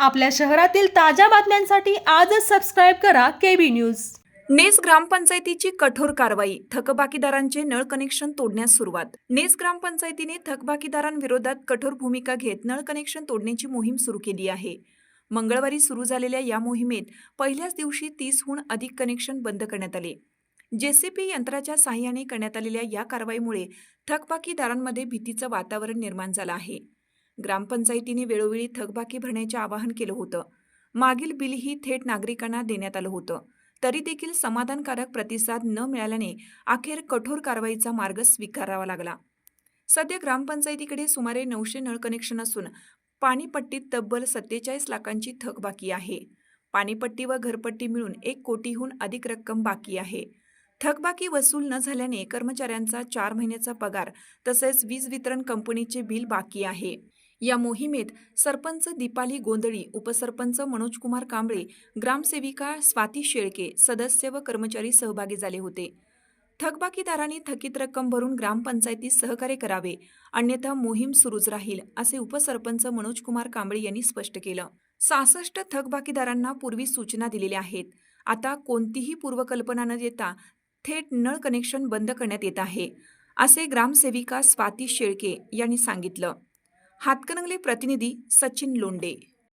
आपल्या शहरातील ताज्या बातम्यांसाठी आजच सबस्क्राईब करा केबी न्यूज नेस ग्रामपंचायतीची कठोर कारवाई थकबाकीदारांचे नळ कनेक्शन तोडण्यास सुरुवात. नेस ग्रामपंचायतीने थकबाकीदारांविरोधात कठोर भूमिका घेत नळ कनेक्शन तोडण्याची मोहीम सुरू केली आहे. मंगळवारी सुरू झालेल्या या मोहिमेत पहिल्याच दिवशी तीसहून अधिक कनेक्शन बंद करण्यात आले. जेसीपी यंत्राच्या सहाय्याने करण्यात आलेल्या या कारवाईमुळे थकबाकीदारांमध्ये भीतीचं वातावरण निर्माण झालं आहे. ग्रामपंचायतीने वेळोवेळी थकबाकी भरण्याचे आवाहन केलं होतं. मागील बिलही थेट नागरिकांना देण्यात आलं होतं. तरी देखील समाधानकारक प्रतिसाद न मिळाल्याने अखेर कठोर कारवाईचा मार्ग स्वीकारावा लागला. सध्या ग्रामपंचायतीकडे सुमारे नऊशे नळ कनेक्शन असून पाणीपट्टीत तब्बल सत्तेचाळीस लाखांची थक बाकी आहे. पाणीपट्टी व घरपट्टी मिळून एक कोटीहून अधिक रक्कम बाकी आहे. थकबाकी वसूल न झाल्याने कर्मचाऱ्यांचा चार महिन्याचा पगार तसेच वीज वितरण कंपनीचे बिल बाकी आहे. या मोहिमेत सरपंच दीपाली गोंधळी उपसरपंच मनोजकुमार कांबळे ग्रामसेविका स्वाती शेळके सदस्य व कर्मचारी सहभागी झाले होते. थकबाकीदारांनी थकीत रक्कम भरून ग्रामपंचायतीस सहकार्य करावे अन्यथा मोहीम सुरूच राहील असे उपसरपंच मनोजकुमार कांबळे यांनी स्पष्ट केलं. सहासष्ट थकबाकीदारांना पूर्वी सूचना दिलेल्या आहेत. आता कोणतीही पूर्वकल्पना न देता थेट नळ कनेक्शन बंद करण्यात येत आहे असे ग्रामसेविका स्वाती शेळके यांनी सांगितलं. हातकणंगले प्रतिनिधी सचिन लोंडे